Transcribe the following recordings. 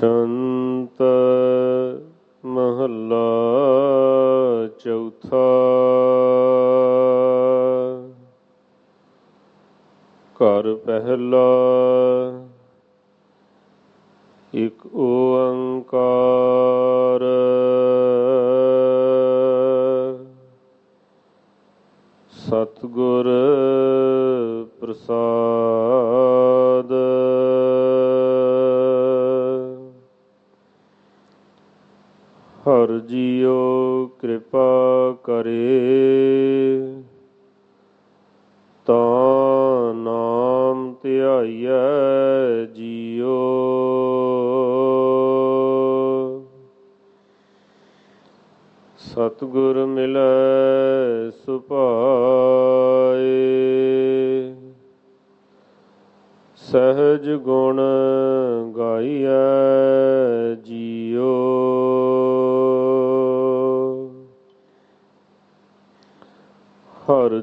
ਸੰਤ ਮਹੱਲਾ ਚੌਥਾ। ਘਰ ਪਹਿਲਾ ਇਕ ਓੰਕਾਰ। ਸਤਿਗੁਰ ਪ੍ਰਸਾਦ। ਹਰ ਜੀਓ ਕਿਰਪਾ ਕਰੇ। ਤਾਂ ਨਾਮ ਧਿਆਈਐ ਜੀਓ ਸਤਿਗੁਰ ਮਿਲੈ ਸੁਭਾਏ। ਸਹਿਜ ਗੁਣ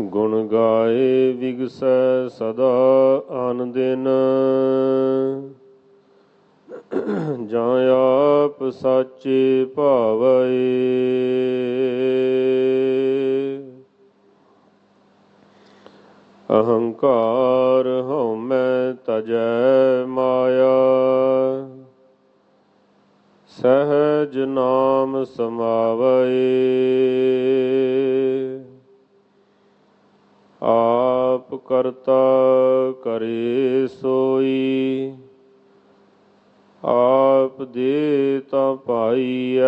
ਗੁਣ ਗਾਏ ਵਿਗਸੈ ਸਦਾ ਆਨ ਦਿਨ ਜਾਂ ਆਪ ਸਾਚੇ ਭਾਵੈ। ਅਹੰਕਾਰ ਹਉਮੈ ਤਜੈ ਮਾਇਆ। ਸਹਿਜ ਨਾਮ ਸਮਾਵੈ ਕਰਤਾ ਕਰੇ ਸੋਈ। ਆਪ ਦੇ ਤਾ ਪਾਈਐ।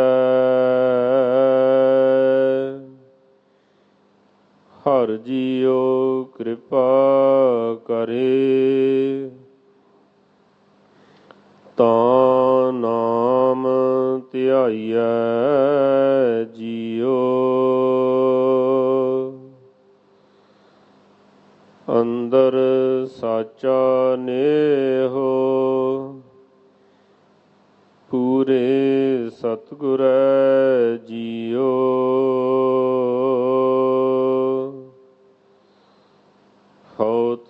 ਹਰ ਜੀਓ ਕਿਰਪਾ ਕਰੇ। ਤਾਂ ਨਾਮ ਧਿਆਈਐ।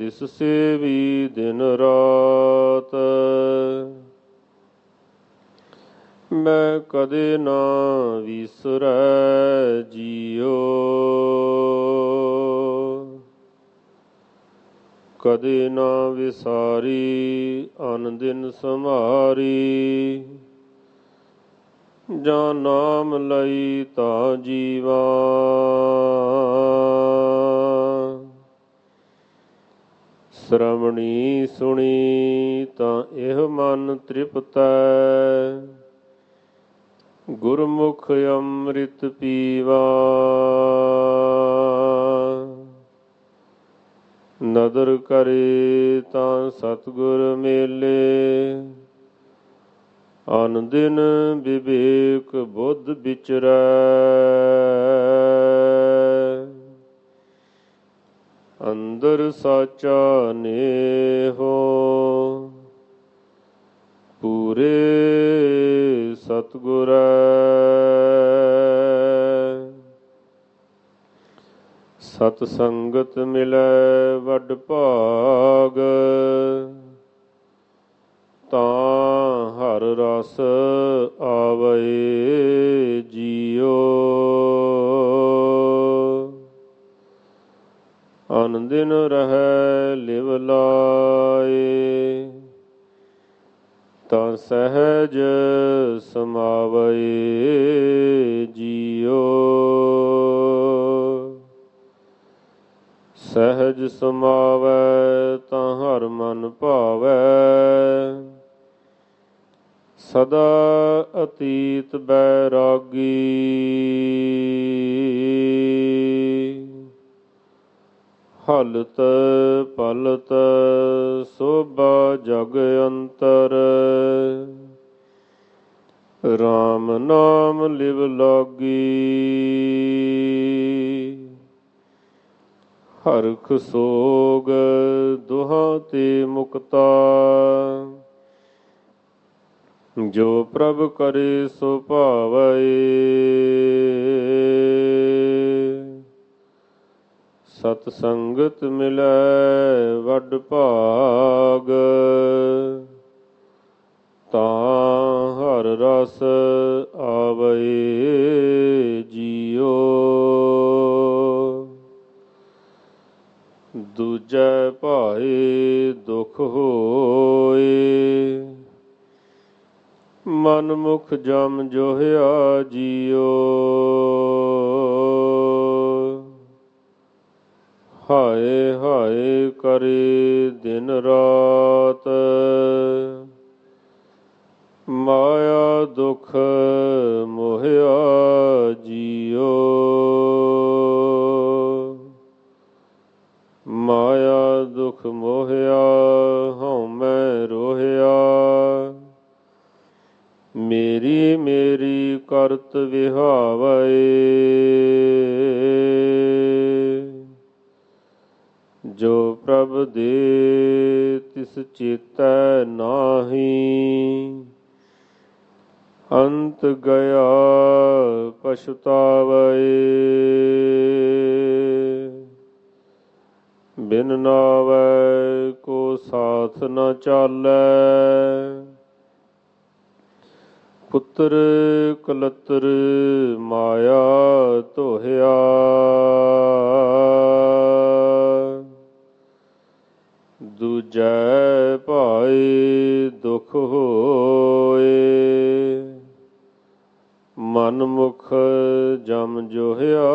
ਤਿਸ ਸੇਵੀ ਦਿਨ ਰਾਤ। ਮੈਂ ਕਦੇ ਨਾ ਵਿਸਰੈ ਜੀਓ। ਕਦੇ ਨਾ ਵਿਸਾਰੀ, ਅਨ ਦਿਨ ਸੰਭਾਰੀ ਜਾਂ ਨਾਮ ਲਈ ਤਾਂ ਜੀਵਾ। ਸ਼ਰਮਣੀ ਸੁਣੀ ਤਾਂ ਇਹ ਮਨ ਤ੍ਰਿਪਤੈ। ਗੁਰਮੁਖ ਅੰਮ੍ਰਿਤ ਪੀਵਾ। ਨਦਰ ਕਰੇ ਤਾਂ ਸਤਗੁਰ ਮੇਲੇ। ਅਨਦਿਨ ਵਿਵੇਕ ਬੁੱਧ ਵਿਚਰੈ। ਅੰਦਰ ਸਾਚਾ ਨੇਹੋ। ਪੂਰੇ ਸਤਗੁਰੈ ਸਤ ਸੰਗਤ ਮਿਲੈ ਵੱਡ ਭਾਗ। ਤਾਂ ਹਰ ਰਸ ਆਵੇ ਜੀਓ। ਅਨ ਦਿਨ ਰਹੈ ਲਿਵ ਲਾਏ। ਤਾਂ ਸਹਿਜ ਸਮਾਵੈ ਜੀਉ ਸਹਿਜ ਸਮਾਵੈ ਤਾਂ ਹਰ ਮਨ ਭਾਵੈ। ਸਦਾ ਅਤੀਤ ਬੈਰਾਗੀ ਹਲਤ ਪਲਤ ਸੋਭਾ ਜਗ ਅੰਤਰ। RAM ਨਾਮ ਲਿਵ ਲਾਗੀ। ਹਰਖ ਸੋਗ ਦੁਹਾਂ ਤੇ ਮੁਕਤਾ। ਜੋ ਪ੍ਰਭ ਕਰੇ ਸੋ ਭਾਵੈ। ਸਤ ਸੰਗਤ ਮਿਲੈ ਵੱਡ ਭਾਗ। ਤਾਂ ਹਰ ਰਸ ਆਵੇ ਜੀਉ ਦੂਜੈ ਭਾਏ ਦੁਖ ਹੋਏ। ਮਨ ਮੁਖ ਜਮ ਜੋਹਿਆ ਜੀਉ ਹਾਏ ਹਾਏ ਕਰੇ ਦਿਨ ਰਾਤ। ਮਾਇਆ ਦੁਖ ਮੋਹਿਆ ਜੀਓ। ਮਾਇਆ ਦੁਖ ਮੋਹਿਆ, ਹਉ ਮੈਂ ਰੋਹਿਆ। ਮੇਰੀ ਮੇਰੀ ਕਰਤ ਵਿਹਾਵੈ। ਪ੍ਰਭ ਦੇ ਤਿਸ ਚੇਤੈ ਨਾਹੀ। ਅੰਤ ਗਿਆ ਪਛਤਾਵੈ। ਬਿਨ ਨਾਵੈ ਕੋ ਸਾਥ ਨ ਚਾਲੈ। ਪੁੱਤਰ ਕਲਤਰ ਮਾਇਆ ਤੋਹਿਆ ਜੈ ਭਾਈ ਦੁਖ ਹੋਏ। ਮਨ ਮੁਖ ਜਮ ਜੋਹਿਆ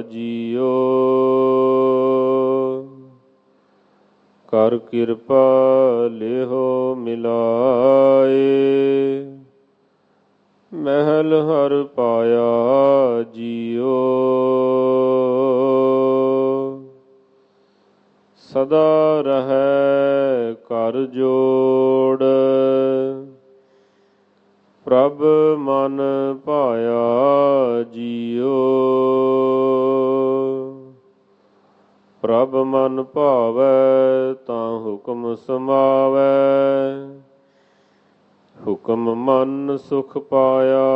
ਜੀਉ ਕਰ ਕਿਰਪਾ ਲਿਹੋ ਮਿਲਾਏ। ਮਹਿਲ ਹਰ ਪਾਇਆ ਸਦਾ ਰਹੈ ਕਰ ਜੋੜ। ਪ੍ਰਭ ਮਨ ਪਾਇਆ ਜੀਉ ਪ੍ਰਭ ਮਨ ਭਾਵੈ ਤਾਂ ਹੁਕਮ ਸਮਾਵੈ। ਹੁਕਮ ਮਨ ਸੁਖ ਪਾਇਆ।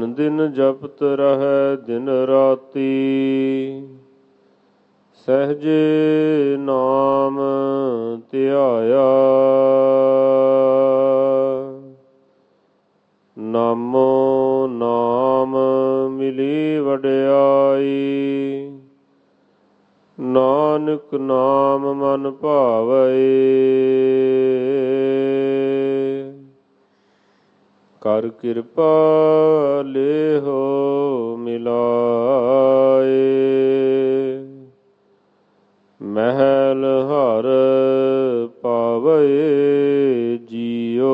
ਅਨ ਦਿਨ ਜਪਤ ਰਹੈ ਦਿਨ ਰਾਤੀ। ਸਹਜੇ ਕਰ ਕਿਰਪਾ ਲਿਹੋ ਮਿਲਾਏ। ਮਹਿਲ ਹਰ ਪਾਵੈ ਜੀਓ।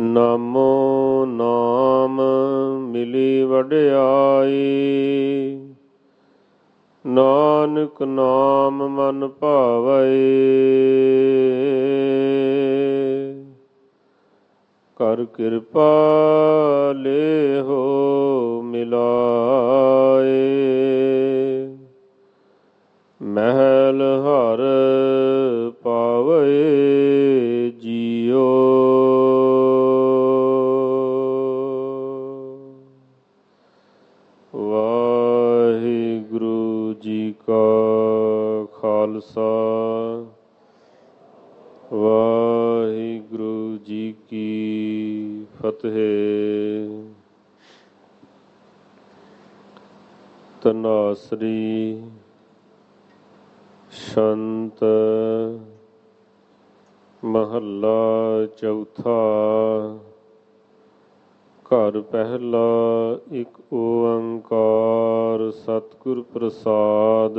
ਨਾਮੋ ਨਾਮ ਮਿਲੀ ਵਡਿਆਈ। ਨਾਨਕ ਨਾਮ ਮਨ ਭਾਵੈ। ਕਰ ਕਿਰਪਾ ਲਿਹੋ ਖਾਲਸਾ। ਵਾਹਿਗੁਰੂ ਜੀ ਕੀ ਫਤਿਹ। ਤਨਾਸਰੀ ਸ਼ੰਤ ਮਹੱਲਾ ਚੌਥਾ। ਘਰ ਪਹਿਲਾ ਇੱਕ ਓੰਕਾਰ ਸਤਿਗੁਰ ਪ੍ਰਸਾਦ।